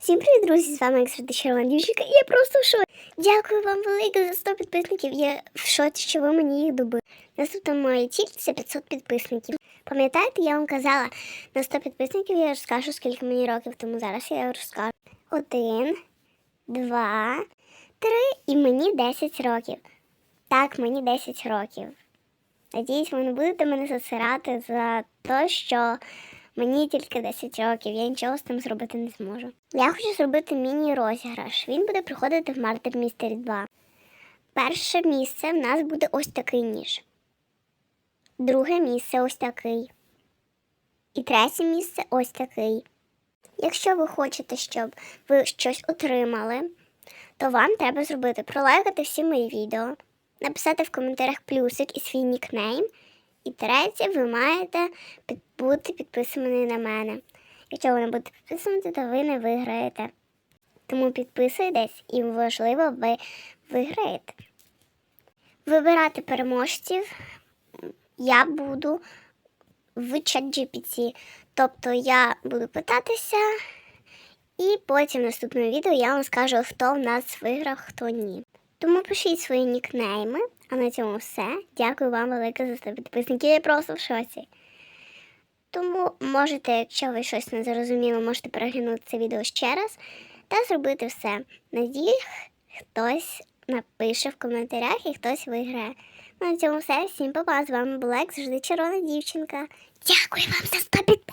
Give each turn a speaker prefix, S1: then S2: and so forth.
S1: Всім привіт, друзі! З вами як завжди Червона дівчинка, і я просто в шоці. Дякую вам велике за 100 підписників. Я в шоці, що ви мені їх добили. Наступна моя ціль це 500 підписників. Пам'ятаєте, я вам казала, на 100 підписників я розкажу, скільки мені років, тому зараз я розкажу. Один, два, три і мені 10 років. Так, мені 10 років. Надіюсь, ви не будете мене засирати за те, що мені тільки 10 років, я нічого з тим зробити не зможу. Я хочу зробити міні-розіграш. Він буде приходити в Murder Mystery 2. Перше місце в нас буде ось такий ніж. Друге місце ось такий. І третє місце ось такий. Якщо ви хочете, щоб ви щось отримали, то вам треба зробити пролайкати всі мої відео, написати в коментарях плюсик і свій нікнейм. І третє, ви маєте бути підписані на мене. Якщо ви не будете підписані, то ви не виграєте. Тому підписуйтесь і, можливо, ви виграєте. Вибирати переможців я буду в ChatGPT. Тобто я буду питатися, і потім в наступному відео я вам скажу, хто в нас виграв, хто ні. Тому пишіть свої нікнейми. А на цьому все. Дякую вам велике за 100 підписників. Я просто в шоці. Тому можете, якщо ви щось не зрозуміли, можете переглянути це відео ще раз та зробити все. Надіюсь, хтось напише в коментарях і хтось виграє. Ну, На цьому все. Всім па-па. З вами була як завжди червона дівчинка. Дякую вам за 100 підписників.